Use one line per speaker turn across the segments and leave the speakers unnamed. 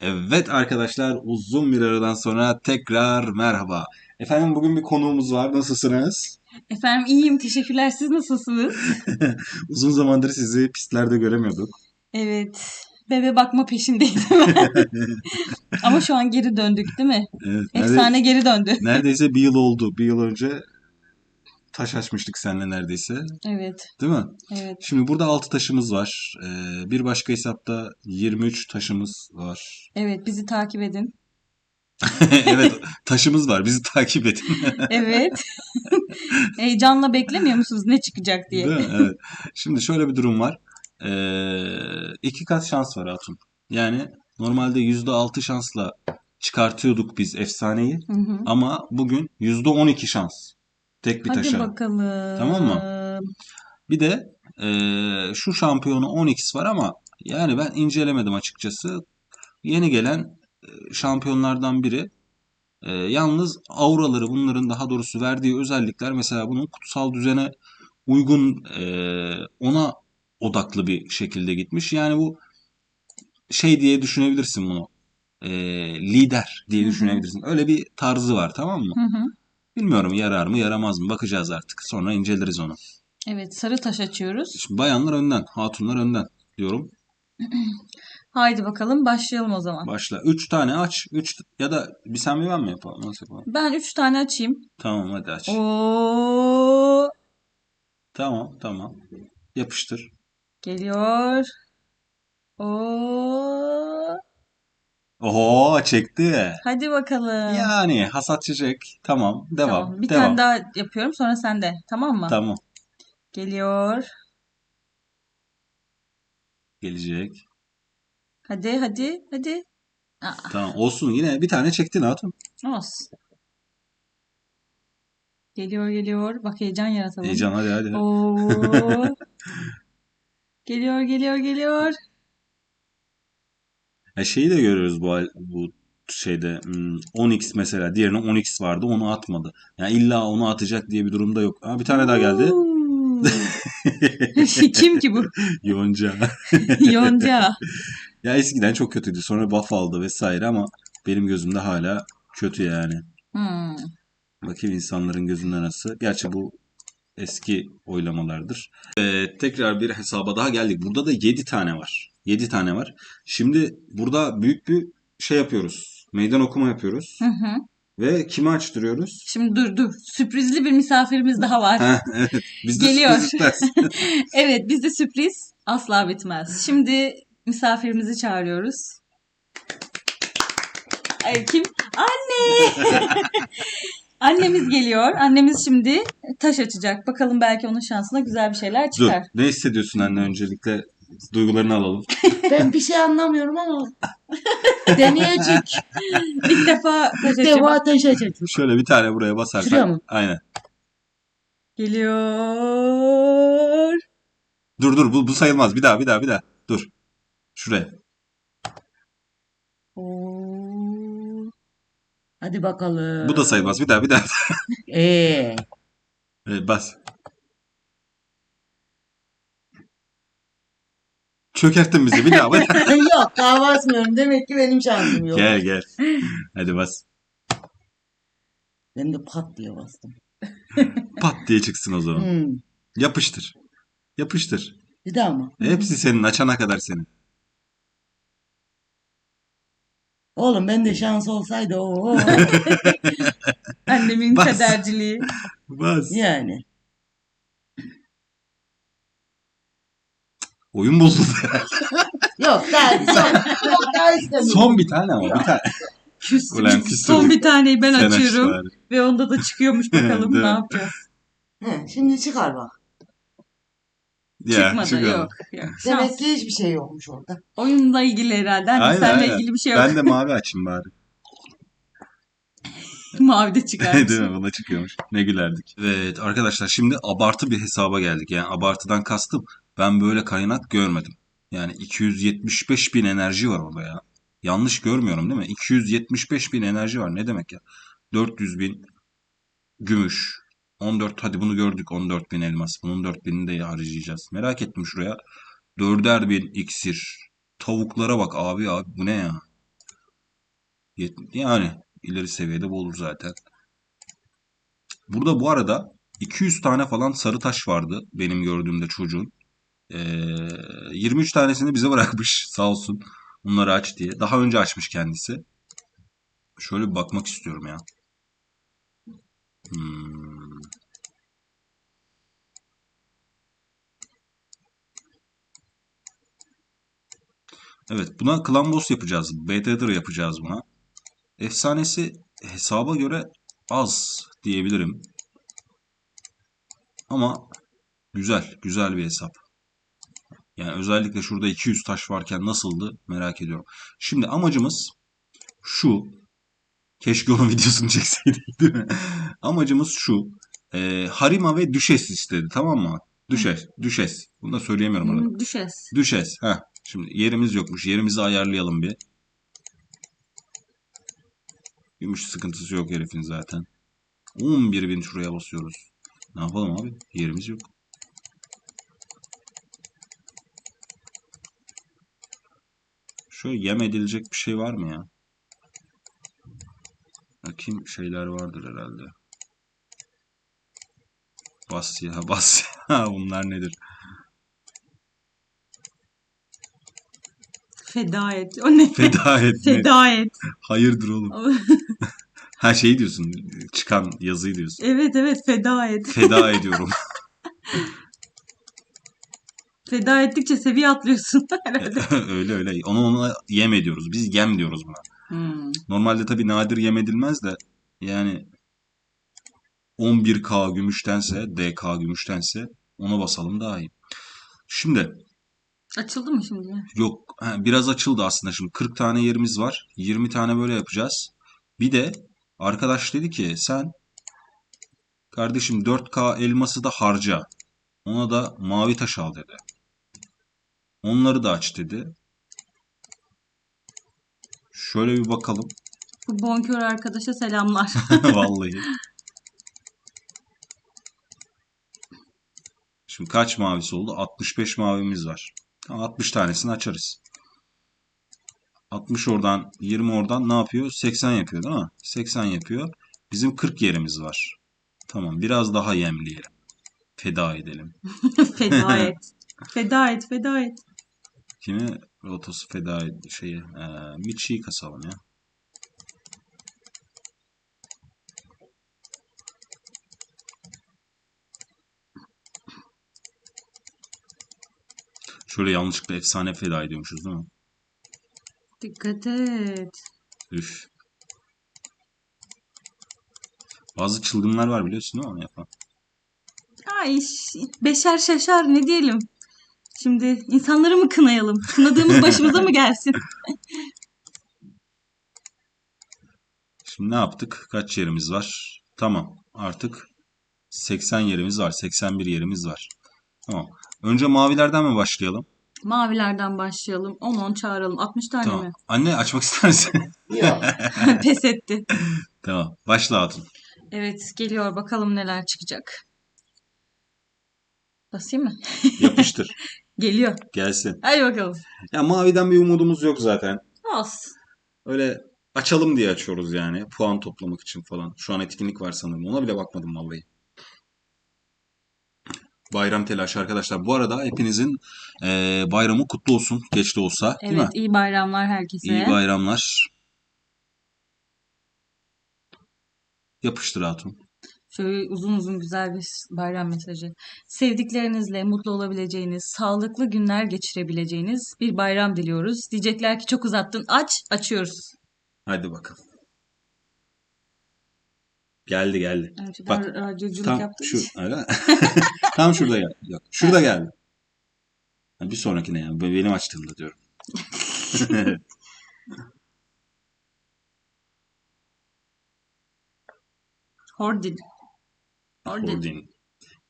Evet arkadaşlar uzun bir aradan sonra tekrar merhaba. Efendim bugün bir konuğumuz var. Nasılsınız?
Efendim iyiyim teşekkürler siz nasılsınız?
Uzun zamandır sizi pistlerde göremiyorduk.
Evet bebe bakma peşindeydim. Ama şu an geri döndük değil mi?
Evet,
Efsane geri döndü.
neredeyse bir yıl oldu. Bir yıl önce taş açmıştık seninle neredeyse.
Evet
Değil mi?
evet.
Şimdi burada 6 taşımız var. Ee, bir başka hesapta 23 taşımız var.
Evet bizi takip edin.
evet taşımız var. Bizi takip edin.
Evet. Heyecanla beklemiyor musunuz ne çıkacak diye?
Değil mi? Evet. Şimdi şöyle bir durum var. Ee, iki kat şans var Hatun. Yani normalde %6 şansla çıkartıyorduk biz efsaneyi.
Hı hı.
Ama bugün %12 şans. Tek bir
Hadi
taşa.
bakalım.
Tamam mı? Bir de ee, şu şampiyonu 10x var ama yani ben incelemedim açıkçası. Yeni gelen e, şampiyonlardan biri. E, yalnız auraları bunların daha doğrusu verdiği özellikler mesela bunun kutsal düzene uygun e, ona odaklı bir şekilde gitmiş. Yani bu şey diye düşünebilirsin bunu. E, lider diye düşünebilirsin. Öyle bir tarzı var tamam mı?
Hı hı.
Bilmiyorum yarar mı yaramaz mı bakacağız artık. Sonra inceleriz onu.
Evet sarı taş açıyoruz.
Şimdi bayanlar önden, hatunlar önden diyorum.
Haydi bakalım başlayalım o zaman.
Başla. 3 tane aç. 3 ya da bir sen bir ben mi yapalım? Nasıl yapalım?
Ben üç tane açayım.
Tamam hadi aç.
Oo
Tamam tamam. Yapıştır.
geliyor. Oo
Oho çekti.
hadi bakalım.
Yani hasat çiçek. Tamam. Devam.
Tamam, bir
Devam.
tane daha yapıyorum sonra sende. Tamam mı?
Tamam.
Geliyor.
Gelecek.
Hadi hadi hadi. Aa,
Tamam. Olsun yine bir tane çektin hatun.
olsun. Geliyor geliyor. Bak heyecan yaratalım.
Heyecan hadi hadi.
Oo. Geliyor geliyor geliyor.
Ya şeyi de görüyoruz bu bu şeyde hmm, 10x mesela diğerine 10x vardı onu atmadı. Yani illa onu atacak diye bir durumda yok. Ha, bir tane daha geldi.
Kim ki bu?
Yonca.
Yonca.
Ya eskiden çok kötüydü. Sonra buff aldı vesaire ama benim gözümde hala kötü yani.
Hmm.
Bakayım insanların gözünde nasıl. Gerçi bu eski oylamalardır. Ee, tekrar bir hesaba daha geldik. Burada da 7 tane var. 7 tane var. Şimdi burada büyük bir şey yapıyoruz. Meydan okuma yapıyoruz.
Hı hı.
Ve kimi açtırıyoruz?
Şimdi dur dur. Sürprizli bir misafirimiz daha var.
Ha, evet. Biz de
Geliyor. Evet bizde sürpriz asla bitmez. Şimdi misafirimizi çağırıyoruz. Ay, kim? Anne! Annemiz geliyor. Annemiz şimdi taş açacak. Bakalım belki onun şansına güzel bir şeyler
Dur.
çıkar.
Ne hissediyorsun anne öncelikle? Duygularını alalım.
Ben bir şey anlamıyorum ama deneyecek.
İlk defa taş açacak.
Deva taşıyacak.
Şöyle bir tane buraya basarsak.
Şuraya mı?
Aynen.
Geliyor.
Dur dur bu, bu sayılmaz. Bir daha bir daha bir daha. Dur. Şuraya.
Oo.
Hadi bakalım.
Bu da sayılmaz. Bir daha bir daha.
Ee,
Evet, bas. Çökerttin bizi bir daha.
yok daha basmıyorum. Demek ki benim şansım yok.
gel gel. Hadi bas.
Ben de pat diye bastım.
Pat diye çıksın o zaman.
Hmm.
Yapıştır. Yapıştır.
Bir daha mı?
Hepsi senin açana kadar senin.
Oğlum ben de şans olsaydı o
Annemin
Bas.
kaderciliği.
Bas.
yani.
Oyun bozuldu.
Yok daha son. Yok daha istemiyorum.
Son bir tane ama bir tane.
Küstüm.
Ulan küstüm.
Son bir taneyi ben
Sen aç
açıyorum.
bari.
Ve onda da çıkıyormuş bakalım
Değil
ne
mi?
yapacağız.
He, şimdi çıkar bak.
Ya,
Çıkmadı
çıkıyor.
yok. yok. Şans.
Demek ki hiçbir şey yokmuş orada.
Oyunla ilgili herhalde. Hani
Aynen,
seninle
aynen.
ilgili bir şey yok.
Ben de mavi açayım bari.
Mavi de çıkarmış.
Değil mi? Bana çıkıyormuş. Ne gülerdik. Evet arkadaşlar şimdi abartı bir hesaba geldik. Yani abartıdan kastım ben böyle kaynak görmedim. Yani 275 bin enerji var orada ya. Yanlış görmüyorum değil mi? 275 bin enerji var. Ne demek ya? 400 bin gümüş. 14 hadi bunu gördük 14 bin elmas. Bunun 4 binini de harcayacağız. Merak ettim şuraya. Dörder bin iksir. Tavuklara bak abi abi bu ne ya? Yani ileri seviyede bu olur zaten. Burada bu arada 200 tane falan sarı taş vardı benim gördüğümde çocuğun. Ee, 23 tanesini bize bırakmış sağ olsun. Bunları aç diye. Daha önce açmış kendisi. Şöyle bir bakmak istiyorum ya. Hmm. Evet buna clan boss yapacağız. BT'dir yapacağız buna. Efsanesi hesaba göre az diyebilirim. Ama güzel, güzel bir hesap. Yani özellikle şurada 200 taş varken nasıldı merak ediyorum. Şimdi amacımız şu. Keşke onun videosunu çekseydik değil mi? Amacımız şu. Ee, Harima ve Düşes istedi tamam mı? Düşes, Düşes. Bunu da söyleyemiyorum arada.
Düşes.
Düşes. Heh. Şimdi yerimiz yokmuş. Yerimizi ayarlayalım bir. Gümüş sıkıntısı yok herifin zaten. 11 bin şuraya basıyoruz. Ne yapalım abi? Yerimiz yok. Şöyle yem edilecek bir şey var mı ya? Bakayım şeyler vardır herhalde. Basya, basya. Bunlar nedir?
Feda et. O ne?
Feda et.
Feda et.
Hayırdır oğlum? Ha şey diyorsun. Çıkan yazıyı diyorsun.
evet evet feda et.
Feda ediyorum.
Feda ettikçe seviye atlıyorsun herhalde.
öyle öyle. Onu ona yem ediyoruz. Biz yem diyoruz buna.
Hmm.
Normalde tabii nadir yem edilmez de yani 11K gümüştense, DK gümüştense ona basalım daha iyi. Şimdi
Açıldı mı şimdi?
yok biraz açıldı aslında şimdi 40 tane yerimiz var. 20 tane böyle yapacağız. Bir de arkadaş dedi ki sen kardeşim 4K elması da harca. Ona da mavi taş al dedi. Onları da aç dedi. Şöyle bir bakalım.
Bu bonkör arkadaşa selamlar.
Vallahi. Şimdi kaç mavisi oldu? 65 mavimiz var. Tamam, 60 tanesini açarız. 60 oradan 20 oradan ne yapıyor? 80 yapıyor değil mi? 80 yapıyor. Bizim 40 yerimiz var. Tamam biraz daha yemleyelim. Feda edelim.
feda et. Feda et, feda et.
Kimi? Rotosu feda şeyi. E, Michi'yi kasalım ya. Şöyle yanlışlıkla efsane feda ediyormuşuz değil mi?
Dikkat et.
Üf. Bazı çılgınlar var biliyorsun değil mi onu yapan?
Ay beşer şaşar ne diyelim. Şimdi insanları mı kınayalım? Kınadığımız başımıza mı gelsin?
Şimdi ne yaptık? Kaç yerimiz var? Tamam. Artık 80 yerimiz var. 81 yerimiz var. Tamam. Önce mavilerden mi başlayalım?
Mavilerden başlayalım. 10-10 çağıralım. 60 tane
Tamam.
mi?
Anne açmak ister misin?
Yok.
Pes etti.
tamam. Başla Hatun.
Evet geliyor bakalım neler çıkacak. Basayım mı?
Yapıştır.
Geliyor.
Gelsin.
Hadi bakalım.
Ya maviden bir umudumuz yok zaten.
Olsun.
Öyle açalım diye açıyoruz yani. Puan toplamak için falan. Şu an etkinlik var sanırım. Ona bile bakmadım vallahi. Bayram telaşı arkadaşlar. Bu arada hepinizin eee, bayramı kutlu olsun. Geç de olsa. Değil mi?
Evet iyi bayramlar herkese.
İyi bayramlar. Yapıştır Hatun.
Şöyle uzun uzun güzel bir bayram mesajı. Sevdiklerinizle mutlu olabileceğiniz, sağlıklı günler geçirebileceğiniz bir bayram diliyoruz. Diyecekler ki çok uzattın. Aç, açıyoruz.
Hadi bakalım. Geldi geldi.
Önceden
Bak,
radyoculuk
Tam
yaptığım
şu öyle? Tam şurada geldi. Yok, şurada geldi. Ha, Bir sonrakine yani. Benim açtığımda diyorum.
Hordin. Hordin.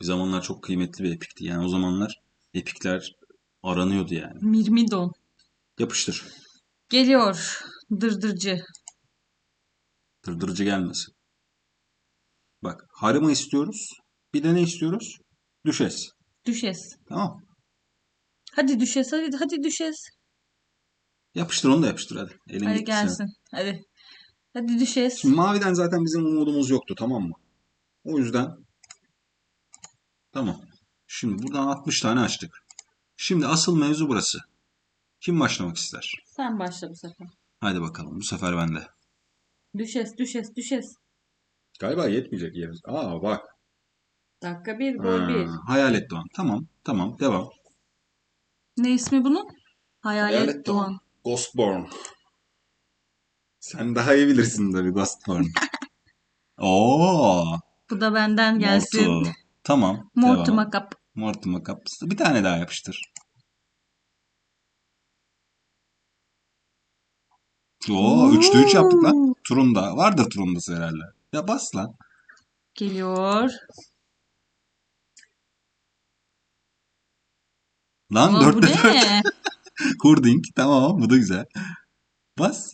Bir zamanlar çok kıymetli bir epikti. Yani o zamanlar epikler aranıyordu yani.
Mirmidon.
Yapıştır.
Geliyor. Dırdırcı.
Dırdırıcı gelmesin. Bak harima istiyoruz. Bir de ne istiyoruz? Düşes.
Düşes.
Tamam.
Hadi düşes. Hadi, hadi düşes.
Yapıştır onu da yapıştır hadi. Elin
Hadi gelsin. Hadi. Hadi düşes.
Şimdi maviden zaten bizim umudumuz yoktu tamam mı? O yüzden tamam. Şimdi buradan 60 tane açtık. Şimdi asıl mevzu burası. Kim başlamak ister?
Sen başla bu sefer.
Hadi bakalım bu sefer bende.
Düşes, düşes, düşes.
Galiba yetmeyecek yerimiz. Aa bak.
Dakika bir, gol
Ha,
bir.
Hayalet Doğan. Tamam tamam devam.
Ne ismi bunun? Hayalet,
Hayalet Doğan.
Doğan.
Ghostborn. Sen daha iyi bilirsin tabii Ghostborn. Oo.
Bu da benden gelsin.
Mortu. Tamam.
Mortu
devam.
Makap.
Mortu Makap. Bir tane daha yapıştır. Oo, 3'te 3 yaptık lan. Turunda. Vardır turundası herhalde. Ya bas lan.
Geliyor.
Lan
Aa, bu
4'te 4.
ne?
Hurding. Tamam bu da güzel. Bas.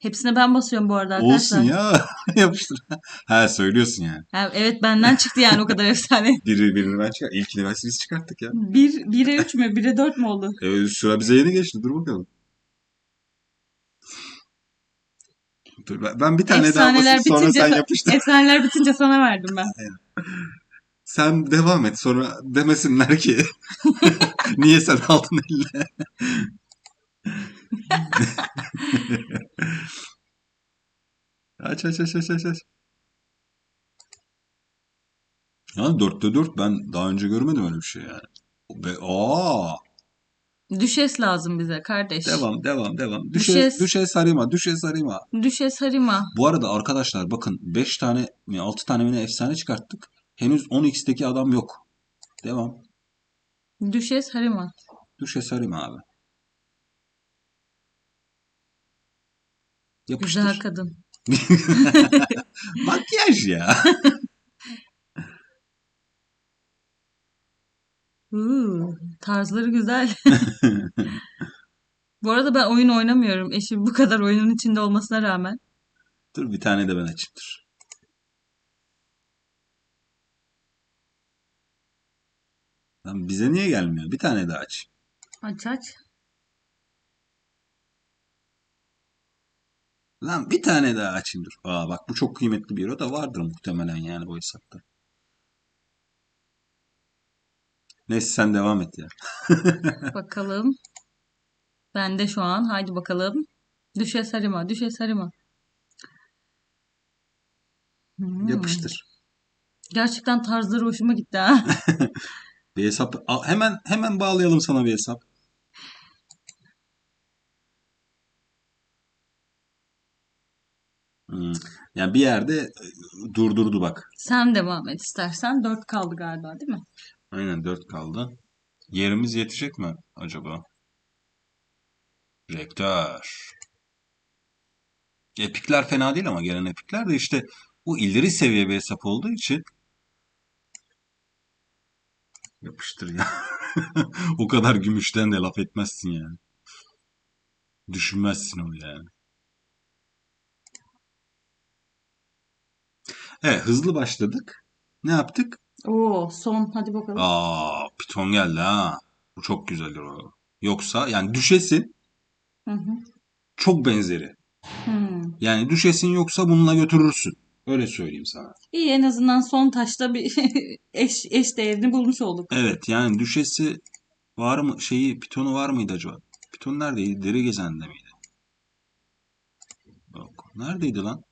Hepsine ben basıyorum bu arada
Olsun
arkadaşlar.
ya. Yapıştır. Ha söylüyorsun yani.
Ha, evet benden çıktı yani o kadar efsane.
Biri birini ben çıkar. İlkini ben biz çıkarttık ya.
1 1'e 3 mü? 1'e 4 mü oldu?
E, sıra bize yeni geçti. Dur bakalım. Dur, ben, ben bir tane daha
Efsaneler
basayım sonra
bitince
sen yapıştır.
Efsaneler bitince sana verdim ben.
Sen devam et sonra demesinler ki niye sen aldın eline. aç aç aç aç aç aç. Ya dörtte dört ben daha önce görmedim öyle bir şey yani. Ve aa
Düşes lazım bize kardeş.
devam devam devam. Düşe
Düşes.
düşe sarıma düşe sarıma.
Düşes Harima.
Bu arada arkadaşlar bakın 5 tane mi 6 tane mi ne efsane çıkarttık. Henüz 10x'teki adam yok. Devam.
Düşes Harima.
Düşe sarıma abi. Yapıştır.
Güzel kadın.
Makyaj ya.
Uuu, tarzları güzel. Bu arada ben oyun oynamıyorum. Eşim bu kadar oyunun içinde olmasına rağmen.
Dur bir tane de ben açayım dur. Lan bize niye gelmiyor? Bir tane daha aç.
Aç aç.
Lan bir tane daha açayım dur. Aa bak bu çok kıymetli bir euro da vardır muhtemelen yani bu hesapta. Neyse sen devam et ya.
Bakalım. Ben de şu an. Haydi bakalım. Düşes Harima. Düşes Harima. Hmm.
Yapıştır.
Gerçekten tarzları hoşuma gitti ha.
Bir hesap hemen hemen bağlayalım sana bir hesap. Hmm. Yani bir yerde e, durdurdu bak.
Sen devam et istersen. Dört kaldı galiba değil mi?
Aynen 4 kaldı. Yerimiz yetecek mi acaba? Rektör. Epikler fena değil ama gelen epikler de işte bu ileri seviye bir hesap olduğu için yapıştır ya. O kadar gümüşten de laf etmezsin yani. Düşünmezsin onu yani. Evet hızlı başladık. Ne yaptık?
Oo son. Hadi bakalım.
Aa, piton geldi ha. Bu çok güzel o. Yoksa yani düşesin
Hı hı.
çok benzeri.
Hmm.
Yani düşesin yoksa bununla götürürsün. Öyle söyleyeyim sana.
İyi en azından son taşta bir eş, eş değerini bulmuş olduk.
Evet yani düşesi var mı şeyi pitonu var mıydı acaba? Piton neredeydi? Deri gezende miydi? Yok. Neredeydi lan?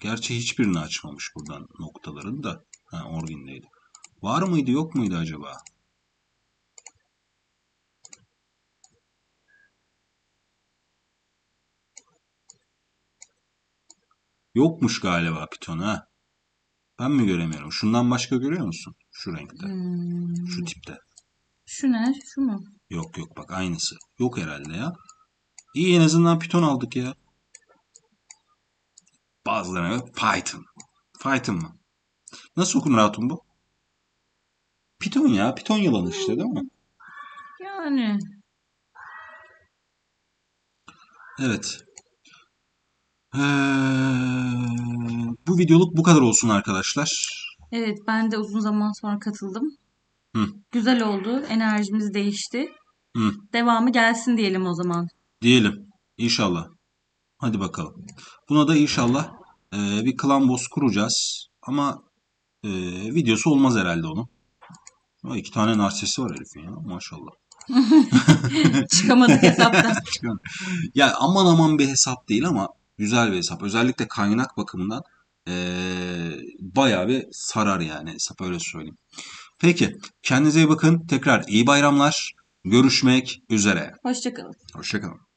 Gerçi hiçbirini açmamış buradan noktaların da. Ha Orvin'deydi. Var mıydı yok muydu acaba? Yokmuş galiba piton ha. Ben mi göremiyorum? Şundan başka görüyor musun? Şu renkte.
Hmm.
Şu tipte.
Şu ne? Şu mu?
Yok yok bak aynısı. Yok herhalde ya. İyi en azından Python aldık ya. Bazılarına göre Python. Python mı? Nasıl okunur hatun bu? Python ya. Python yılanı işte değil mi?
Yani.
Evet. Ee, bu videoluk bu kadar olsun arkadaşlar.
Evet ben de uzun zaman sonra katıldım.
Hı.
Güzel oldu. Enerjimiz değişti.
Hı.
Devamı gelsin diyelim o zaman.
Diyelim. İnşallah. Hadi bakalım. Buna da inşallah e, bir klan boss kuracağız. Ama e, videosu olmaz herhalde onun. Ama iki tane narsesi var herifin ya maşallah.
Çıkamadık hesaptan.
Ya aman aman bir hesap değil ama güzel bir hesap. Özellikle kaynak bakımından e, bayağı bir sarar yani hesap öyle söyleyeyim. Peki kendinize iyi bakın. Tekrar iyi bayramlar. Görüşmek üzere.
Hoşçakalın.
Hoşçakalın.